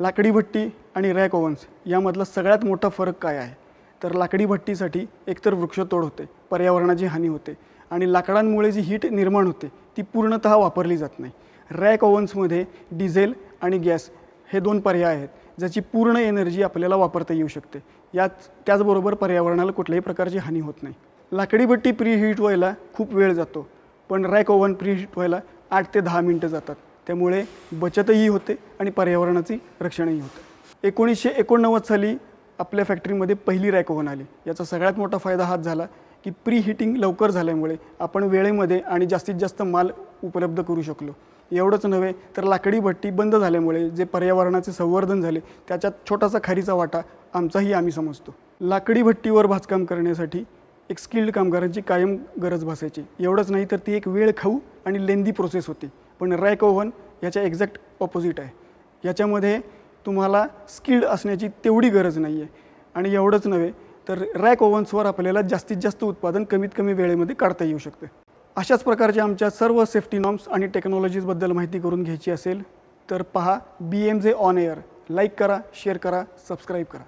लाकडी भट्टी आणि रॅक ओव्हन्स यामधला सगळ्यात मोठा फरक काय आहे? तर लाकडी भट्टीसाठी एकतर वृक्षतोड होते पर्यावरणाची हानी होते आणि लाकडांमुळे जी हीट निर्माण होते ती पूर्णतः वापरली जात नाही. रॅक ओव्हन्समध्ये डिझेल आणि गॅस हे दोन पर्याय आहेत ज्याची पूर्ण एनर्जी आपल्याला वापरता येऊ शकते. याच त्याचबरोबर पर्यावरणाला कुठल्याही प्रकारची हानी होत नाही. लाकडी भट्टी प्री हीट व्हायला खूप वेळ जातो पण रॅक ओव्हन प्री हीट व्हायला आठ ते दहा मिनटं जातात. त्यामुळे बचतही होते आणि पर्यावरणाची रक्षणही होते. एकोणीसशे एकोणनव्वद साली आपल्या फॅक्टरीमध्ये पहिली रॅक ओव्हन आली. याचा सगळ्यात मोठा फायदा हाच झाला की प्री हिटिंग लवकर झाल्यामुळे आपण वेळेमध्ये आणि जास्तीत जास्त माल उपलब्ध करू शकलो. एवढंच नव्हे तर लाकडी भट्टी बंद झाल्यामुळे जे पर्यावरणाचे संवर्धन झाले त्याच्यात छोटासा खारीचा वाटा आमचाही आम्ही समजतो. लाकडी भट्टीवर भाजकाम करण्यासाठी एक स्किल्ड कामगारांची कायम गरज भासायची. एवढंच नाही तर ती एक वेळ खाऊ आणि लेंदी प्रोसेस होती. पण रॅक ओव्हन याच्या एक्झॅक्ट ऑपोजिट आहे. याच्यामध्ये तुम्हाला स्किल्ड असण्याची तेवढी गरज नाही आहे आणि एवढंच नव्हे तर रॅक ओव्हन्सवर आपल्याला जास्तीत जास्त उत्पादन कमीत कमी वेळेमध्ये काढता येऊ शकते. अशाच प्रकारच्या आमच्या सर्व सेफ्टी नॉर्म्स आणि टेक्नॉलॉजीजबद्दल माहिती करून घ्यायची असेल तर पहा B M J on air like करा शेअर करा सबस्क्राईब करा.